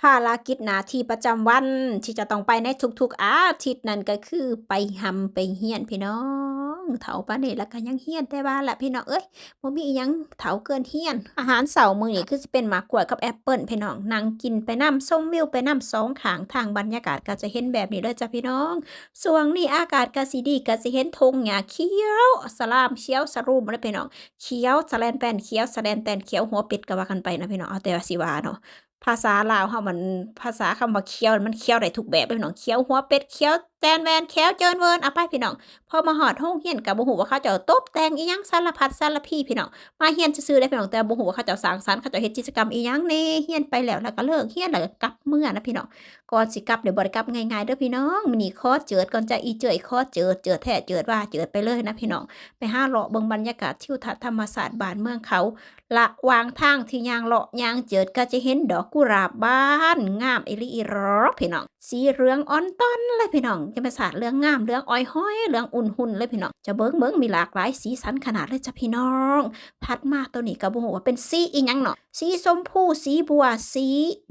ภารกิจหน้าที่ประจำวัน ที่จะต้องไปในทุกๆอาทิตย์นั่นก็คือไปหำไปเฮียนพี่น้องเฒ่าปานนี้แล้วก็ยังเฮียนแต่ว่าล่ะพี่น้องเอ้ยบ่มีอิหยังเฒ่าเกินเฮียน อาหารเช้ามื้อนี้คือสิเป็นหมากกล้วยกับแอปเปิลพี่น้องนั่งกินไปนำชมวิวไปนำสองขางทางบรรยากาศก็จะเห็นแบบนี้เลยจ้ะพี่น้องช่วงนี้อากาศก็สิดีก็สิเห็นธงหญ้าเขียวสลามเขียวสรูมเลยพี่น้องเขียวสแลนแปนเขียวสแลนแตนเขียวหัวเป็ดก็ว่ากันไปนะพี่น้องเอาแต่ว่าสิว่าเนาะ ภาษาลาวเฮามันภาษาคำว่าเขี้ยวมันเขี้ยวได้ทุกแบบเลยพี่น้องเขี้ยวหัวเป็ดเขี้ยว แตนแวนเขียวเจินเวินเอาไปพี่น้องพอมาฮอดโรงเรียนก็บ่ฮู้ว่าเขาเจ้าตบแต่งอีหยังสารพัดสารพีพี่น้องมาเรียนซื่อได้พี่น้องแต่บ่ฮู้ว่าเขาเจ้าสางสรรเขาเจ้าเฮ็ดกิจกรรมอีหยังแหน่เรียนไปแล้วแล้วก็เลิกเรียนแล้วก็กลับเมื่อนะพี่น้องก่อนสิกลับเดี๋ยวบ่ได้กลับง่ายๆเด้อพี่น้องมื้อนี้ขอเจิดก่อนจะอีเจยขอเจิดเจิดแท้เจิดว่าเจิดไปเลยนะพี่น้องไปห้าเลาะเบิ่งบรรยากาศทิวทัศน์ธรรมศาสตร์บ้านเมืองเขา ละวางทางที่ยางเลาะยางเจิดก็จะเห็นดอกกุหลาบบ้านงามเอลีอีรอกพี่น้องสีเหลืองอ่อนต้อนเลยพี่น้องจะเป็นศาสตร์เรื่องงามเรื่องอ้อยห้อยเรื่องอุ่นหุ่นเลยพี่น้องจะเบิ่งเบิ่งมีหลากหลายสีสันขนาดเลยจ้ะพี่น้องถัดมาตัวนี้ก็บ่ฮู้ว่าเป็นสีอีหยังเนาะสีชมพูสีบัวสี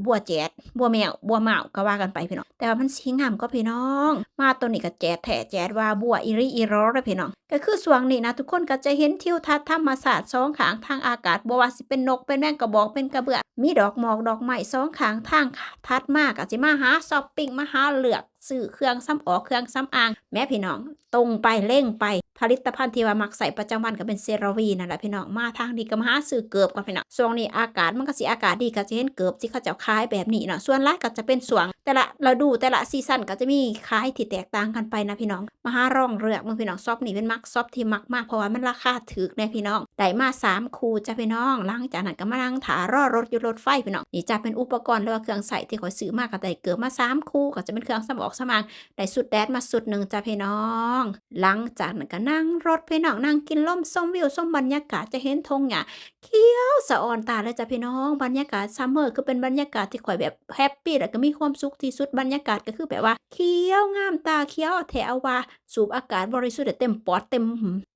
บัวแจดบัวแมวบัวเหมาก็ว่ากันไปพี่น้องแต่ว่ามันสีงามก็พี่น้อง มาตัวนี้ก็แจดแท้แจดว่าบัวอีหลีอีรอเลยพี่น้องก็คือช่วงนี้นะทุกคนก็จะเห็นทิวทัศน์ธรรมศาสตร์สองขางทางอากาศบ่ว่าสิเป็นนกเป็นแมงกระบอกเป็นกระเบือมีดอกหมอกดอกไม้สองขางทางทัดมากก็สิมาหาช้อปปิ้งมาหาเหลือกซื้อเครื่องซ้ำออกเครื่องซ้ำอ่าง แม่พี่น้อง ตรงไปเร่งไปผลิตภัณฑ์ที่ว่ามักใส่ประจำวันก็เป็นเซราวีนั่นแหละพี่น้องมาทางนี้ก็มาหาซื้อเกือบกันพี่น้องช่วงนี้อากาศมันก็สิอากาศดีก็จะเห็นเกือบที่เขาจะขายแบบนี้เนาะส่วนรายก็จะเป็นสวง แต่ละเราดูแต่ละซีซั่นก็จะมีขายที่แตกต่างกันไปนะพี่น้องมาหาร่องเลือกมึงพี่น้องซอบนี่เป็นมักซอบที่มักมากเพราะว่ามันราคาถูกแน่พี่น้องได้มาสามคู่จ้ะพี่น้องหลังจากนั้นก็มานั่งถารอรถอยู่รถไฟพี่น้องนี่จะเป็นอุปกรณ์หรือว่าเครื่องใส่ที่ข่อยซื้อมาก็ได้เกือบมาสามคู่ก็จะเป็นเครื่องสำออกสมางได้สุดแดดมาสุดหนึ่งจ้ะพี่น้อง หลังจากนั้นก็นั่งรถพี่น้องนั่งกินลมชมวิวชมบรรยากาศจะเห็นธงหญ้าเขียวสะออนตาเลยจ้ะพี่น้องบรรยากาศซัมเมอร์คือเป็นบรรยากาศที่ข่อยแบบแฮปปี้แล้วก็มีความสุขที่สุดบรรยากาศก็คือแบบว่าเขียวงามตาเขียวแถวว่าสูบอากาศบริสุทธิ์เต็มปอดเต็ม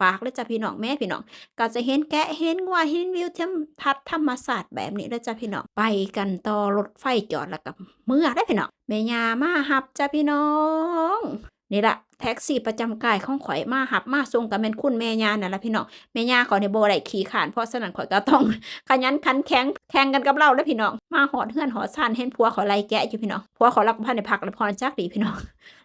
ปากเลยจ้ะพี่น้องแม่พี่น้องก็จะเห็นแกะเห็นงัวเห็นวิวเทมทัดธรรมศาสตร์แบบนี้เลยจ้ะพี่น้องไปกันต่อรถไฟจอดแล้วกับเมื่อได้พี่น้องแม่ยามาหับจ้ะพี่น้อง นี่ละ แท็กซี่ประจำกายของข่อยมาหับมาส่งกับแม่นคุณแม่ยานั่นละพี่น้องแม่ยาขอในโบได้ขี่ขานเพราะฉะนั้นข่อยก็ต้องขยันขันแข็งแข่งกันกับเราแล้วพี่น้องมาหอดเฮือนหอดซานเห็นผัวขอไล่แกะอยู่พี่น้องผัวขอรับพันในพักแล้วพรจักดีพี่น้อง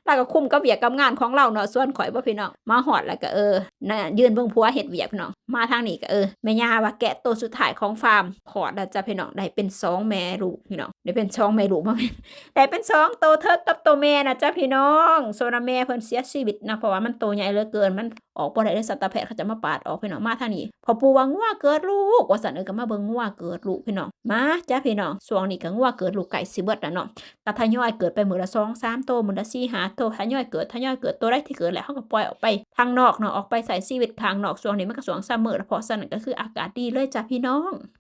แล้วก็คุ้มกับเวียกกับงานของเราเนาะส่วนข่อยบ่พี่น้องมาหอดแล้วก็เออน่ะยืนเบิ่งผัวเฮ็ดเวียกพี่น้องมาทางนี้ก็เออแม่ยาว่าแกะตัวสุดท้ายของฟาร์มหอดแล้วจะพี่น้องได้เป็นสองแม่ลูกพี่น้องได้เป็นสองแม่ลูกมาเป็นได้เป็นสองตัวเทิกกับตัวแม่นะจ้ะพี่น้องโซนาแม่เพิ่นเสียชีวิตนะเพราะว่ามันโตใหญ่เหลือเกินมันออกบ่ได้เลยสัตวแพทย์เขาจะมาปาดออกพี่น้องมาท่านี้พอปูว่างัวเกิดลูกว่าสันเออก็มาเบิ่งงัวเกิดลูกพี่น้องมาจ้ะพี่น้องช่วงนี้ก็งัวเกิดลูกไก่สิเบิดแล้วเนาะก็ทยอยเกิดไปมือละสองสามโตมือละสี่หาโตทยอยเกิดทยอยเกิดตัวแรกที่เกิดแล้วเขาก็ปล่อยออกไปทางนอกเนาะออกไปใส่ชีวิตทางนอกช่วงนี้มันก็สวงซัมเมอร์เพราะฉะนั้นก็คืออากาศดีเลยจ้ะพี่น้อง